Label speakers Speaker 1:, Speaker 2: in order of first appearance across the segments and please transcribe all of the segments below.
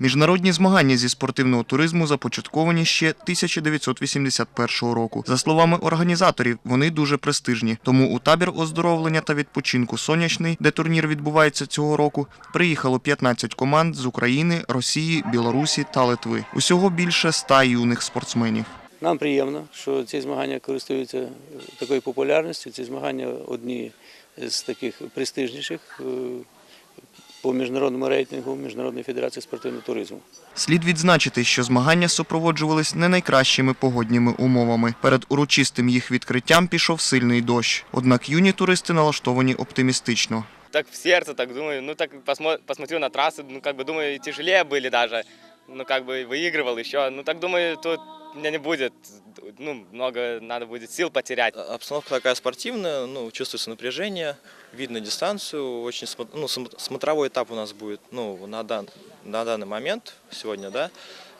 Speaker 1: Міжнародні змагання зі спортивного туризму започатковані ще 1981 року. За словами організаторів, вони дуже престижні. Тому у табір оздоровлення та відпочинку Сонячний, де турнір відбувається цього року, приїхало 15 команд з України, Росії, Білорусі та Литви. Усього більше 100 юних спортсменів.
Speaker 2: Нам приємно, що ці змагання користуються такою популярністю. Ці змагання одні з таких престижніших е, по міжнародному рейтингу Міжнародної федерації спортивного туризму.
Speaker 1: Слід відзначити, що змагання супроводжувались не найкращими погодніми умовами. Перед урочистим їх відкриттям пішов сильний дощ. Однак юні туристи налаштовані оптимістично.
Speaker 3: так в сердце, так думаю, ну так посмо- посмотрю на трассы, ну как бы думаю, и тяжелее были даже, Ну как бы выигрывал еще, ну так думаю, тут меня не будет, ну много надо будет сил потерять.
Speaker 4: Обстановка такая спортивная, ну, чувствуется напряжение, видно дистанцию, очень ну, см- смотровой этап у нас будет, ну, на, дан- на данный момент, сегодня, да,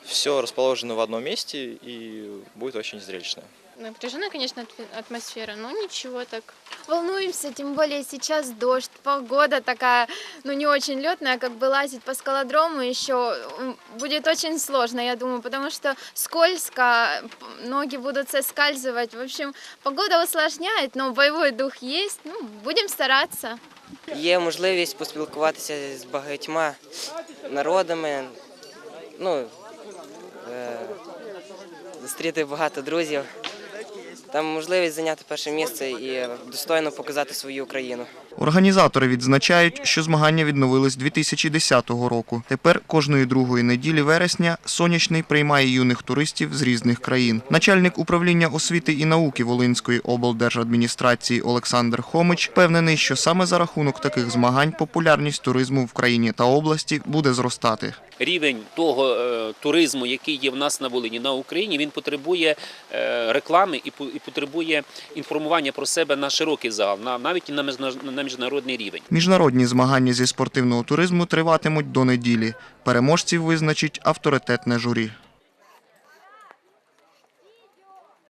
Speaker 4: все расположено в одном месте и будет очень зрелищно.
Speaker 5: Напряженная, конечно, атм- атмосфера, но ничего так.
Speaker 6: Волнуемся, тем более сейчас дождь, погода такая, ну не очень летная, как бы лазить по скалодрому еще м, будет очень сложно, я думаю, потому что скользко, п- ноги будут соскальзывать. В общем, погода усложняет, но боевой дух есть, ну, будем стараться.
Speaker 7: Є можливість поспілкуватися з багатьма народами, ну, е, зустріти багато друзів. Там можливість зайняти перше місце і достойно показати свою Україну.
Speaker 1: Організатори відзначають, що змагання відновились 2010 року. Тепер кожної другої неділі вересня сонячний приймає юних туристів з різних країн. Начальник управління освіти і науки Волинської облдержадміністрації Олександр Хомич впевнений, що саме за рахунок таких змагань популярність туризму в країні та області буде зростати.
Speaker 8: Рівень того е, туризму, який є в нас на Волині на Україні, він потребує е, реклами і, потребує інформування про себе на широкий загал, на навіть і на міжнародний рівень.
Speaker 1: Міжнародні змагання зі спортивного туризму триватимуть до неділі. Переможців визначить авторитетне журі.